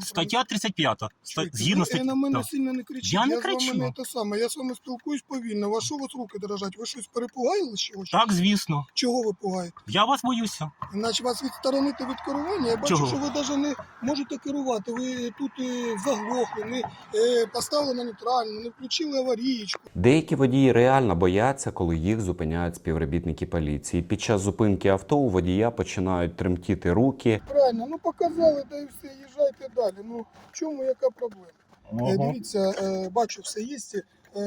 Стаття 35. Ста- Чуєте, Згідно ви статті. на мене сильно не кричіть. Я не з вами кричу. не те саме. Я з вами спілкуюсь повільно. Ваші у вас руки дрожать? Ви щось перепугаїли чи що? Так, звісно. Чого ви пугаєте? Я вас боюся. Іначе вас відсторонити від керування. Я бачу, Чого? що ви навіть не можете керувати. Ви тут е, заглохли, не е, поставили на нейтрально, не включили аварієчку. Деякі водії реально бояться, коли їх зупиняють співробітники поліції. Під час зупинки авто у водія починають тремтіти руки. Правильно, ну показали, да і все, їжджайте далі. Ну в чому яка проблема? Е, Дивіться, е, бачу, все є. Е,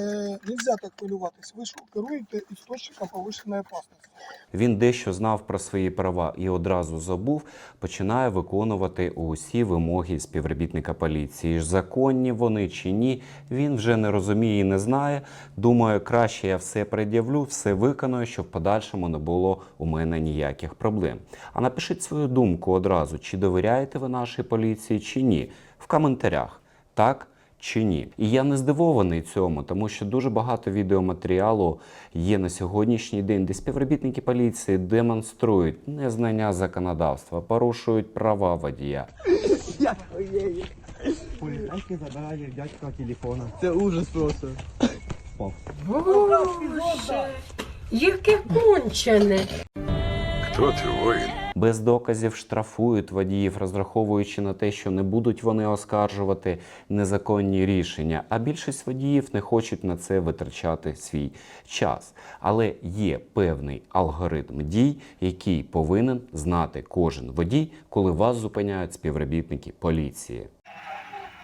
нельзя так хвилюватись. Ви ж керуєте істочником повищеної опасності. Він дещо знав про свої права і одразу забув, починає виконувати усі вимоги співробітника поліції. Законні вони чи ні, він вже не розуміє і не знає. Думаю, краще я все пред'явлю, все виконую, щоб в подальшому не було у мене ніяких проблем. А напишіть свою думку одразу, чи довіряєте ви нашій поліції, чи ні, в коментарях. Так чи ні. І я не здивований цьому, тому що дуже багато відеоматеріалу є на сьогоднішній день, де співробітники поліції демонструють незнання законодавства, порушують права водія. Поліцейські забирають дядька телефона. Це ужас просто. Боже, яке кончене. Кто ты, воин? Без доказів штрафують водіїв, розраховуючи на те, що не будуть вони оскаржувати незаконні рішення. А більшість водіїв не хочуть на це витрачати свій час. Але є певний алгоритм дій, який повинен знати кожен водій, коли вас зупиняють співробітники поліції.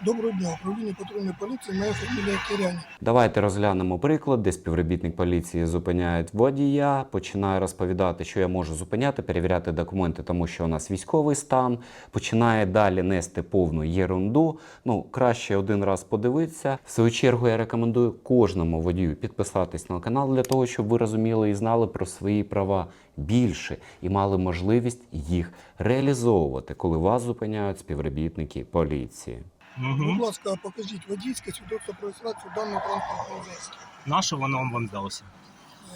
Доброго дня, управління патрульної поліції, моя фамілія Киряні. Давайте розглянемо приклад, де співробітник поліції зупиняє водія, починає розповідати, що я можу зупиняти, перевіряти документи, тому що у нас військовий стан, починає далі нести повну єрунду. Ну, краще один раз подивитися. В свою чергу я рекомендую кожному водію підписатись на канал для того, щоб ви розуміли і знали про свої права більше і мали можливість їх реалізовувати, коли вас зупиняють співробітники поліції. Будь Угу. ласка, покажіть водійське свідоцтво про реєстрацію даного транспортного засобу. Наше воно вам здалося.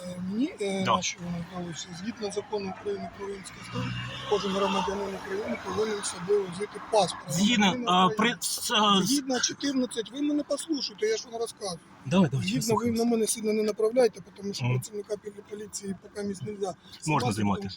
Е, Мені е, Да. наші вони вдалося. Згідно закону України про воїнський стан, кожен громадянин України повинен з собою взяти паспорт. Згідно, Громадянин а, України. при... с- з- Згідно 14, ви мене послухайте, я ж вам розказую. Давай, давай, Згідно ви на мене сильно не направляйте, тому що Мгм. працівника поліції поки місць не можна Можна знімати.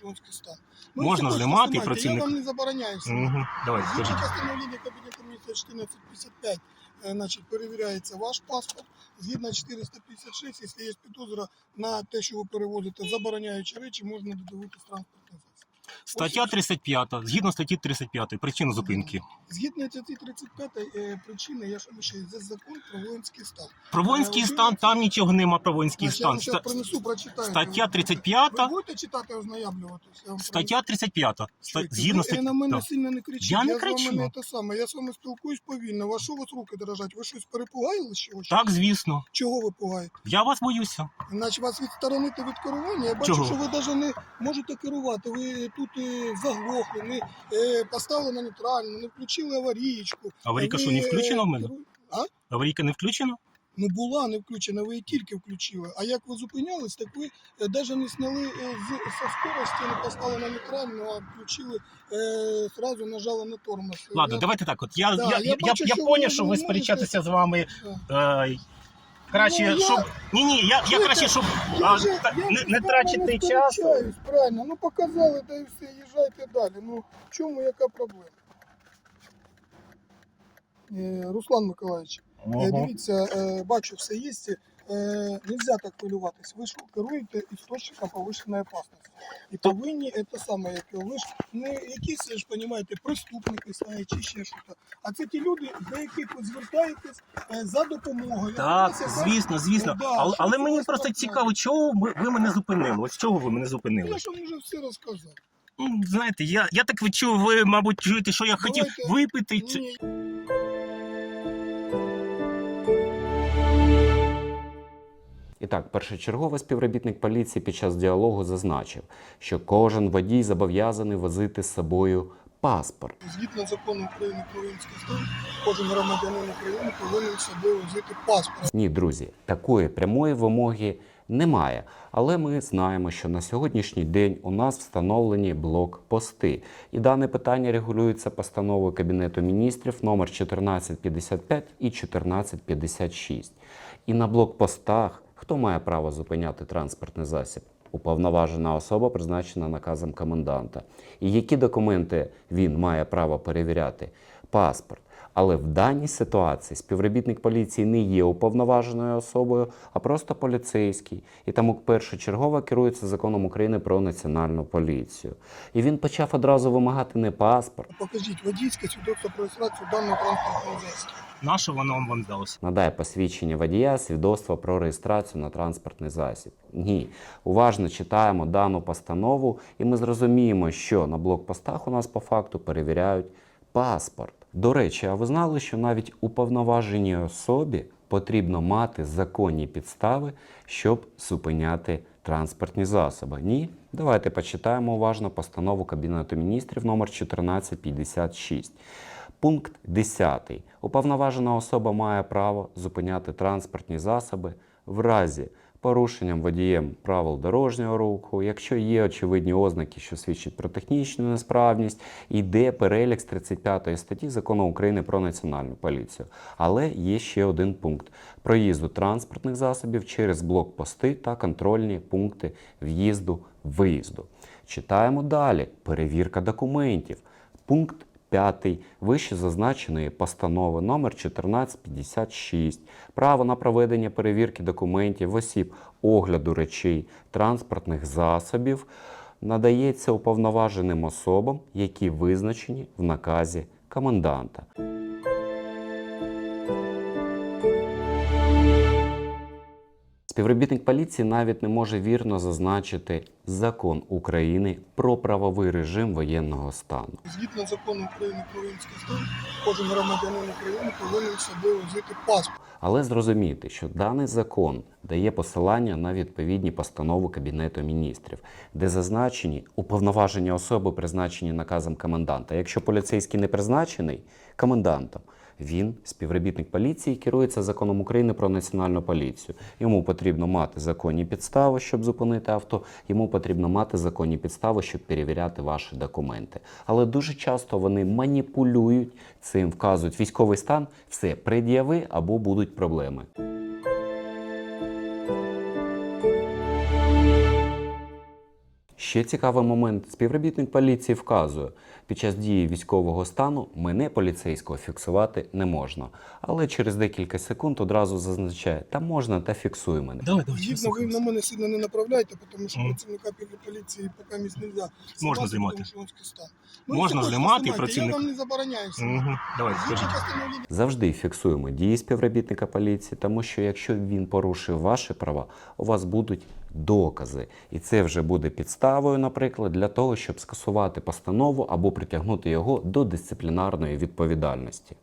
Можна знімати, працівник- Я вам не забороняю. Угу. Давай, Згідно скажіть. постановлення Кабінету міністрів 1455, е, значить, перевіряється ваш паспорт. Згідно 456, якщо є підозра на те, що ви перевозите забороняючі речі, можна додавити транспортний засіб. Стаття 35. Згідно статті 35. Причина зупинки. Згідно цієї 35 е, причини, я ж ще це закон про воїнський стан. Про воїнський стан, там нічого нема про воїнський Значить, я вам зараз Ста- принесу, прочитаю. Стаття Ви 35. будете читати ознайомлюватися? Я вам Стаття 35. Ста- Чуєте, Згідно ви статті. на мене да. сильно не кричіть. Я не з вами кричу. не те саме. Я з вами спілкуюсь повільно. Ваші у вас руки дрожать. Ви щось перепугаїли чи що? Так, звісно. Чого ви пугаєте? Я вас боюся. Іначе вас відсторонити від керування. Я бачу, Чого? що ви навіть не можете керувати. Ви тут е, заглохли, не е, поставили на нейтрально, не включили аварієчку. Аварійка що, не е, включена в мене? А? Аварійка не включена? Ну була не включена, ви її тільки включили. А як ви зупинялись, так ви навіть не сняли е, з со скорості, не поставили на нейтральну, а включили, е, сразу нажали на тормоз. Ладно, Я- давайте так. От я, Да, я, я я, я, я що поняв, ви що ви сперечатися з вами. Е, краще, Ну, я- щоб. Ні, ні, я, я краще, щоб Я а, та- я не, не з трачити час. часу. Правильно, ну показали, да і все, їжджайте далі. Ну, в чому яка проблема? Е, Руслан Миколаївич, е, дивіться, е, бачу, все є. Е, нельзя так хвилюватись. Ви ж керуєте істочником повищеної опасності. І повинні це саме, як ви ж не якісь ж розумієте, преступники стають чи ще щось. А це ті люди, до яких ви звертаєтесь е, за допомогою. Так, Якось, звісно, звісно. Да, але що але це мені просто так цікаво, чого ви, ви мене зупинили? Ось чого ви мене зупинили? Я вам вже все розказав. Ну, знаєте, я, я так відчув, ви, мабуть, чуєте, що я хотів Давайте. випити. Чи... Ні, І так, першочерговий співробітник поліції під час діалогу зазначив, що кожен водій зобов'язаний возити з собою паспорт. Згідно закону України про воїнський стан, кожен громадянин України повинен з собою взяти паспорт. Ні, друзі, такої прямої вимоги Немає. Але ми знаємо, що на сьогоднішній день у нас встановлені блокпости. І дане питання регулюється постановою Кабінету міністрів номер 1455 і 1456. І на блокпостах хто має право зупиняти транспортний засіб? Уповноважена особа, призначена наказом коменданта. І які документи він має право перевіряти? Паспорт. Але в даній ситуації співробітник поліції не є уповноваженою особою, а просто поліцейський. І тому першочергово керується законом України про національну поліцію. І він почав одразу вимагати не паспорт, Покажіть водійське свідоцтво про реєстрацію даного транспортного засобу. Наше воно вам здалося. надає посвідчення водія, свідоцтво про реєстрацію на транспортний засіб. Ні. Уважно читаємо дану постанову, і ми зрозуміємо, що на блокпостах у нас по факту перевіряють паспорт. До речі, а ви знали, що навіть уповноваженій особі потрібно мати законні підстави, щоб зупиняти транспортні засоби? Ні? Давайте почитаємо уважно постанову Кабінету міністрів номер 1456. Пункт 10. Уповноважена особа має право зупиняти транспортні засоби в разі порушенням водієм правил дорожнього руху, якщо є очевидні ознаки, що свідчать про технічну несправність, йде перелік з 35 статті Закону України про національну поліцію. Але є ще один пункт проїзду транспортних засобів через блокпости та контрольні пункти в'їзду-виїзду. Читаємо далі. Перевірка документів. Пункт 5 вище зазначеної постанови номер 1456 право на проведення перевірки документів осіб огляду речей транспортних засобів надається уповноваженим особам, які визначені в наказі коменданта. Співробітник поліції навіть не може вірно зазначити закон України про правовий режим воєнного стану. Згідно закону України про воїнський стан, кожен громадянин України повинен з собою взяти паспорт. Але зрозуміти, що даний закон дає посилання на відповідні постанови Кабінету міністрів, де зазначені уповноважені особи, призначені наказом коменданта. Якщо поліцейський не призначений комендантом, він, співробітник поліції, керується законом України про національну поліцію. Йому потрібно мати законні підстави, щоб зупинити авто. Йому потрібно мати законні підстави, щоб перевіряти ваші документи. Але дуже часто вони маніпулюють цим, вказують військовий стан, все пред'яви або будуть проблеми. Ще цікавий момент. Співробітник поліції вказує, під час дії військового стану мене поліцейського фіксувати не можна. Але через декілька секунд одразу зазначає, та можна, та фіксуй мене. Давай, давай, Дійсно, ви на мене сильно не направляйте, тому що працівника поліції поки місць не можна Можна знімати. стан. Можна знімати, працівник- Я вам не забороняю. Угу. Давайте, скажіть. Завжди фіксуємо дії співробітника поліції, тому що якщо він порушив ваші права, у вас будуть докази. І це вже буде підставою, наприклад, для того, щоб скасувати постанову або притягнути його до дисциплінарної відповідальності.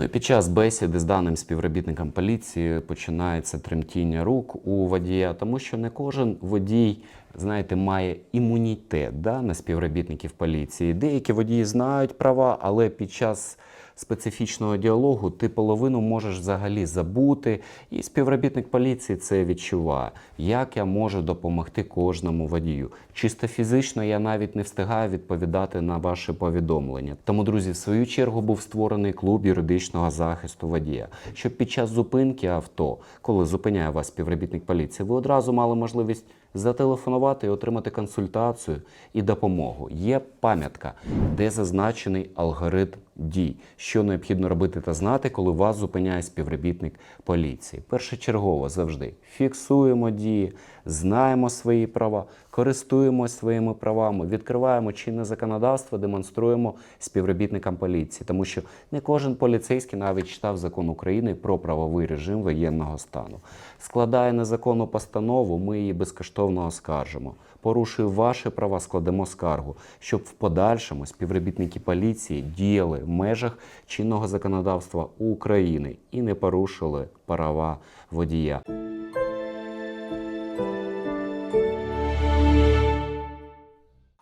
Ну і під час бесіди з даним співробітником поліції починається тремтіння рук у водія, тому що не кожен водій, знаєте, має імунітет да, на співробітників поліції. Деякі водії знають права, але під час специфічного діалогу ти половину можеш взагалі забути, і співробітник поліції це відчуває. Як я можу допомогти кожному водію? Чисто фізично я навіть не встигаю відповідати на ваші повідомлення. Тому, друзі, в свою чергу був створений клуб юридичного захисту водія, щоб під час зупинки авто, коли зупиняє вас співробітник поліції, ви одразу мали можливість зателефонувати і отримати консультацію і допомогу. Є пам'ятка, де зазначений алгоритм дій, що необхідно робити та знати, коли вас зупиняє співробітник поліції. Першочергово завжди фіксуємо дії, знаємо свої права, користуємося своїми правами, відкриваємо чинне законодавство, демонструємо співробітникам поліції, тому що не кожен поліцейський навіть читав закон України про правовий режим воєнного стану. Складає незаконну постанову, ми її безкоштовно оскаржимо. Порушує ваші права, складемо скаргу, щоб в подальшому співробітники поліції діяли в межах чинного законодавства України і не порушили права водія.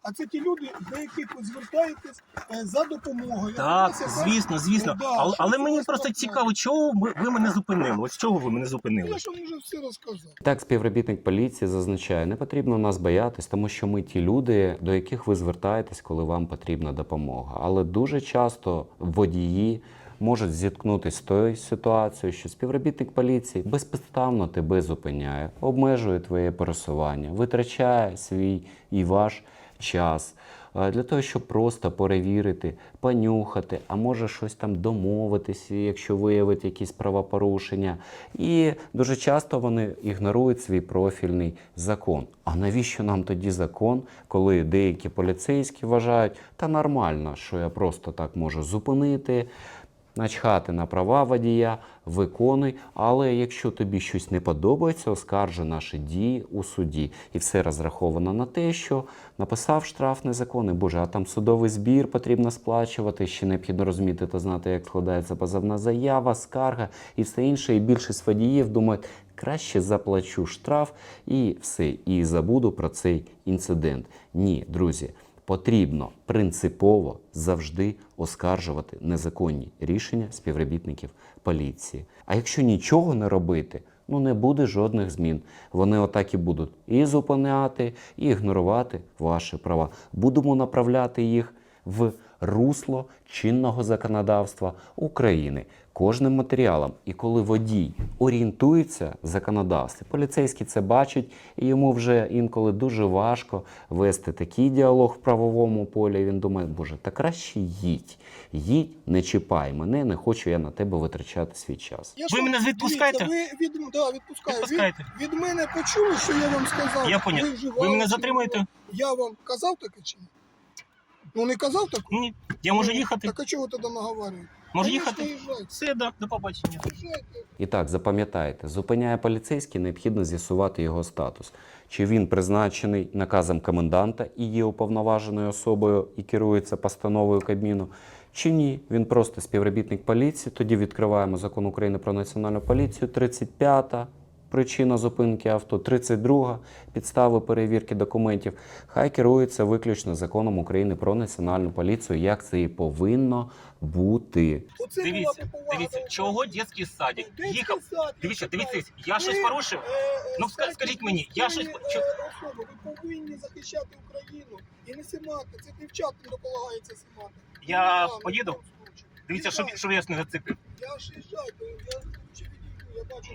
А це ті люди, до яких ви звертаєтесь е, за допомогою. Так, Якась- звісно, звісно. Да, Але, що але це мені просто цікаво, чого ви, ви мене зупинили? Ось чого ви мене зупинили? Я ж вам вже все розказав. Так, співробітник поліції зазначає, не потрібно нас боятись, тому що ми ті люди, до яких ви звертаєтесь, коли вам потрібна допомога. Але дуже часто водії можуть зіткнутися з тою ситуацією, що співробітник поліції безпідставно тебе зупиняє, обмежує твоє пересування, витрачає свій і ваш час. Для того, щоб просто перевірити, понюхати, а може щось там домовитися, якщо виявить якісь правопорушення. І дуже часто вони ігнорують свій профільний закон. А навіщо нам тоді закон, коли деякі поліцейські вважають, та нормально, що я просто так можу зупинити, начхати на права водія, виконуй, але якщо тобі щось не подобається, оскаржи наші дії у суді. І все розраховано на те, що написав штраф незаконний, боже, а там судовий збір потрібно сплачувати, ще необхідно розуміти та знати, як складається позовна заява, скарга і все інше. І більшість водіїв думають, краще заплачу штраф і все, і забуду про цей інцидент. Ні, друзі. Потрібно принципово завжди оскаржувати незаконні рішення співробітників поліції. А якщо нічого не робити, ну не буде жодних змін. Вони отак і будуть і зупиняти, і ігнорувати ваші права. Будемо направляти їх в русло чинного законодавства України кожним матеріалом. І коли водій орієнтується в законодавстві, поліцейський це бачить, і йому вже інколи дуже важко вести такий діалог в правовому полі. Він думає, боже, та краще їдь. Їдь, не чіпай мене, не хочу я на тебе витрачати свій час. Я Ви мене відпускаєте? Ви від, да, відпускаю. Відпускаєте. Від, від мене почули, що я вам сказав. Я поняв. вживали Ви мене затримуєте? Я вам казав таке чи ні? Ну не казав так? Ні, я можу їхати. Так а чого ви тоді наговорюєте? Конечно, їхати. Все, да, до побачення. І так, запам'ятайте, зупиняє поліцейський, необхідно з'ясувати його статус. Чи він призначений наказом коменданта і є уповноваженою особою і керується постановою Кабміну, чи ні, він просто співробітник поліції. Тоді відкриваємо закон України про національну поліцію, 35-та причина зупинки авто, 32 підстави перевірки документів. Хай керується виключно законом України про національну поліцію, як це і повинно бути. Оце Дивіться, була повага дивіться, до чого дитячий садик? Дитячий Їхав. садик, Дивіться, дивіться, я щось Ви, порушив. е, Ну, ска- скажіть мені, я щось е, особи, Ви повинні захищати Україну і не сімати. Це дівчатам дополагається сімати. Я поїду? Дивіться, щоб, Їжджайте. щоб я ж не зацепив. Я ж їжджаю, я ще відійду, я бачу.